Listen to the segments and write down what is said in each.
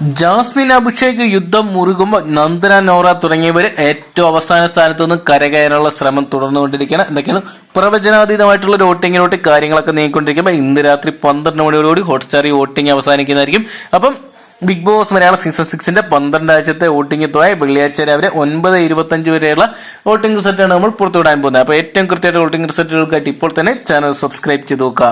Jasmine Abhishek യുദ്ധം മുറുകുമ്പോൾ നന്ദന നോറ തുടങ്ങിയവർ ഏറ്റവും അവസാന സ്ഥാനത്ത് നിന്ന് കരകയറാനുള്ള ശ്രമം തുടർന്നുകൊണ്ടിരിക്കുകയാണ്. എന്തൊക്കെയാണ്? പ്രവചനാതീതമായിട്ടുള്ള ഒരു വോട്ടിങ്ങിലോട്ട് കാര്യങ്ങളൊക്കെ നീങ്ങിക്കൊണ്ടിരിക്കുമ്പോൾ ഇന്ന് രാത്രി പന്ത്രണ്ട് മണിയോടുകൂടി ഹോട്ട്സ്റ്റാർ വോട്ടിംഗ് അവസാനിക്കുന്നതായിരിക്കും. അപ്പം ബിഗ് ബോസ് മലയാളം സീസൺ സിക്സിന്റെ പന്ത്രണ്ടാഴ്ചത്തെ വോട്ടിംഗ് തുക വെള്ളിയാഴ്ച രാവിലെ ഒൻപത് ഇരുപത്തഞ്ച് വരെയുള്ള വോട്ടിംഗ് റിസൾട്ടാണ് നമ്മൾ പുറത്തുവിടാൻ പോകുന്നത്. അപ്പോൾ ഏറ്റവും കൃത്യമായിട്ട് വോട്ടിംഗ് റിസൾട്ടുകൾക്കായിട്ട് ഇപ്പോൾ തന്നെ ചാനൽ സബ്സ്ക്രൈബ് ചെയ്ത് നോക്കുക.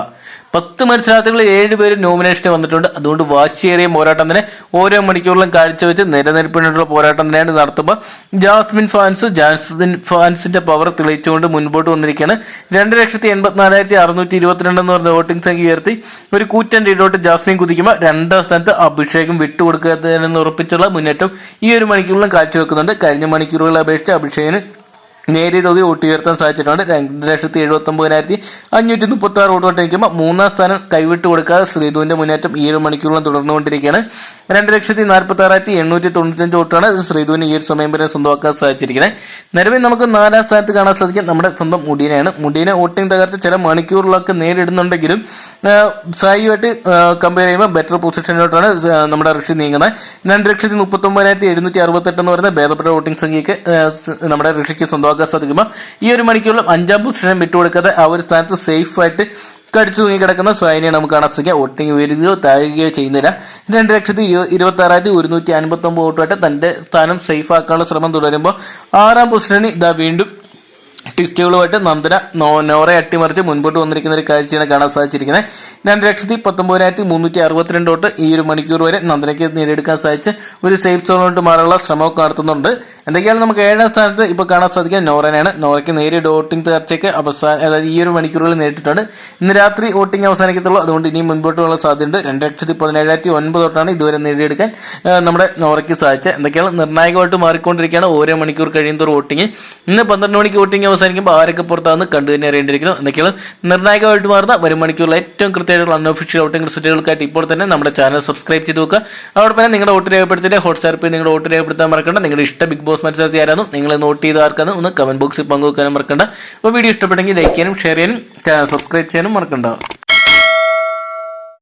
പത്ത് മത്സരാർത്ഥികൾ ഏഴ് പേര് നോമിനേഷന് വന്നിട്ടുണ്ട്. അതുകൊണ്ട് വാശിയേറിയ പോരാട്ടം തന്നെ. ഓരോ മണിക്കൂറിലും കാഴ്ചവെച്ച് നിലനിൽപ്പിനുള്ള പോരാട്ടം തന്നെയാണ് നടത്തുമ്പോൾ ജാസ്മിൻ ഫാൻസ് ജാസ്മിൻ ഫാൻസിന്റെ പവർ തെളിയിച്ചുകൊണ്ട് മുൻപോട്ട് വന്നിരിക്കുകയാണ്. രണ്ട് ലക്ഷത്തി എൺപത്തിനാലായിരത്തി അറുന്നൂറ്റി ഇരുപത്തിരണ്ട് എന്ന് പറഞ്ഞ വോട്ടിംഗ് സംഖ്യ ഉയർത്തി ഒരു കൂറ്റൻ ലീഡോട്ട് ജാസ്മിൻ കുതിക്കുമ്പോൾ രണ്ടാം സ്ഥാനത്ത് അഭിഷേകം തന്നെ ഉറപ്പിച്ചുള്ള മുന്നേറ്റം ഈ ഒരു മണിക്കൂറിലും കാഴ്ചവെക്കുന്നുണ്ട്. കഴിഞ്ഞ മണിക്കൂറുകളെ അപേക്ഷിച്ച് അഭിഷേകിന് നേരിയ തോതിൽ വോട്ട് ഉയർത്താൻ സാധിച്ചിട്ടുണ്ട്. രണ്ട് ലക്ഷത്തി എഴുപത്തി ഒമ്പതിനായിരത്തി അഞ്ഞൂറ്റി മുപ്പത്തി ആറ് വോട്ട് നിൽക്കുമ്പോൾ മൂന്നാം സ്ഥാനം കൈവിട്ട് കൊടുക്കാതെ ശ്രീധുവിന്റെ മുന്നേറ്റം ഈ ഒരു മണിക്കൂറിലും തുടർന്നുകൊണ്ടിരിക്കുകയാണ്. രണ്ട് ലക്ഷത്തി നാൽപ്പത്തി ആറായിരത്തി എണ്ണൂറ്റി തൊണ്ണൂറ്റഞ്ച് വോട്ടാണ് ശ്രീധുവിന് ഈ ഒരു സമയം വരെ സ്വന്തമാക്കാൻ സാധിച്ചിരിക്കുന്നത്. നിലവിൽ നമുക്ക് നാലാം സ്ഥാനത്ത് കാണാൻ സാധിക്കും. നമ്മുടെ സ്വന്തം മുടീനയാണ്. മുടീനെ വോട്ടിംഗ് തകർച്ച ചില മണിക്കൂറിലൊക്കെ നേരിടുന്നുണ്ടെങ്കിലും സായിയുമായിട്ട് കമ്പയർ ചെയ്യുമ്പോൾ ബെറ്റർ പൊസിഷനിലോട്ടാണ് നമ്മുടെ ഋഷി നീങ്ങുന്നത്. രണ്ട് ലക്ഷത്തി മുപ്പത്തി ഒമ്പതിനായിരത്തി എഴുന്നൂറ്റി അറുപത്തെട്ട് എന്ന് പറയുന്ന ഭേദപ്പെട്ട വോട്ടിംഗ് സംഖ്യയ്ക്ക് നമ്മുടെ ഋഷിക്ക് സ്വന്തമാക്കാൻ സാധിക്കുമ്പോൾ ഈ ഒരു മണിക്കൂറിലും അഞ്ചാം പൊസിഷൻ വിട്ടുകൊടുക്കാതെ ആ ഒരു സ്ഥാനത്ത് സേഫ് ആയിട്ട് കടിച്ചു തൂങ്ങി കിടക്കുന്ന സായിനെ നമുക്ക് കാണാൻ സാധിക്കുക വോട്ടിംഗ് ഉയരുകയോ താഴുകയോ ചെയ്യുന്നില്ല രണ്ട് ലക്ഷത്തി ഇരുപത്തി ആറായിരത്തി ഒരുന്നൂറ്റി അൻപത്തി ഒമ്പത് വോട്ടുമായിട്ട് തന്റെ സ്ഥാനം സേഫ് ആക്കാനുള്ള ശ്രമം തുടരുമ്പോൾ ആറാം പൊസിഷനിൽ ഇതാ വീണ്ടും ട്വിസ്റ്റുകളുമായിട്ട് നന്ദന നോറെ അട്ടിമറിച്ച് മുൻപോട്ട് വന്നിരിക്കുന്ന ഒരു കാഴ്ചയാണ് കാണാൻ സാധിച്ചിരിക്കുന്നത്. രണ്ട് ലക്ഷത്തി പത്തൊമ്പതിനായിരത്തി മുന്നൂറ്റി അറുപത്തിരണ്ട് തൊട്ട് ഈ ഒരു മണിക്കൂർ വരെ നന്ദനയ്ക്ക് നേടിയെടുക്കാൻ സാധിച്ച് ഒരു സേഫ് സോണോട്ട് മാറാനുള്ള ശ്രമമൊക്കെ നടത്തുന്നുണ്ട്. എന്തൊക്കെയാണ് നമുക്ക് ഏഴാം സ്ഥാനത്ത് ഇപ്പോൾ കാണാൻ സാധിക്കുക? നോറനാണ് നോറയ്ക്ക് നേരിയ ഡോട്ടിംഗ് തകർച്ചയ്ക്ക് അവസാന അതായത് ഈ ഒരു മണിക്കൂറുകൾ നേരിട്ടിട്ടുണ്ട്. ഇന്ന് രാത്രി വോട്ടിംഗ് അവസാനിക്കത്തുള്ളൂ. അതുകൊണ്ട് ഇനിയും മുൻപോട്ടുള്ള സാധ്യതയുണ്ട്. രണ്ട് ലക്ഷത്തി പതിനേഴായിരത്തി ഒൻപത് തൊട്ടാണ് ഇതുവരെ നേടിയെടുക്കാൻ നമ്മുടെ നോറയ്ക്ക് സാധിച്ചത്. എന്തൊക്കെയാണ്? നിർണായകമായിട്ട് മാറിക്കൊണ്ടിരിക്കുകയാണ് ഓരോ മണിക്കൂർ കഴിയുമ്പോൾ വോട്ടിംഗ്. ഇന്ന് പന്ത്രണ്ട് മണിക്ക് വോട്ടിംഗ് അവസാനിക്കുമ്പോൾ ആരൊക്കെ പുറത്താന്ന് കണ്ടു തന്നെ അറിയേണ്ടിയിരിക്കുന്നു. എന്തൊക്കെയാണ്? നിർണായകമായിട്ട് മാറുന്ന വരും മണിക്കൂറിൽ ഏറ്റവും കൃത്യമായിട്ടുള്ള അൺഒഫീഷ്യൽ വോട്ടിംഗ് റിസൾട്ടുകൾക്കായിട്ട് ഇപ്പോൾ തന്നെ നമ്മുടെ ചാനൽ സബ്സ്ക്രൈബ് ചെയ്ത് നോക്കുക അതോടൊപ്പം നിങ്ങളുടെ വോട്ട് രേഖപ്പെടുത്തിയിട്ട് ഹോട്ട്സ്റ്റാർ പോയി നിങ്ങളുടെ വോട്ട് രേഖപ്പെടുത്താൻ മറക്കണ്ട. നിങ്ങളുടെ ഇഷ്ട ബിഗ് ബോസ് മത്സരത്തിൽ ആരാന്നും നിങ്ങൾ നോട്ട് ചെയ്ത് ആർക്കാന്ന് ഒന്ന് കമന്റ് ബോക്സിൽ പങ്കുവെക്കാനും മറക്കണ്ട. അപ്പോൾ വീഡിയോ ഇഷ്ടപ്പെട്ടെങ്കിൽ ലൈക്ക് ചെയ്യാനും ഷെയർ ചെയ്യാനും സബ്സ്ക്രൈബ് ചെയ്യാനും മറക്കണ്ട.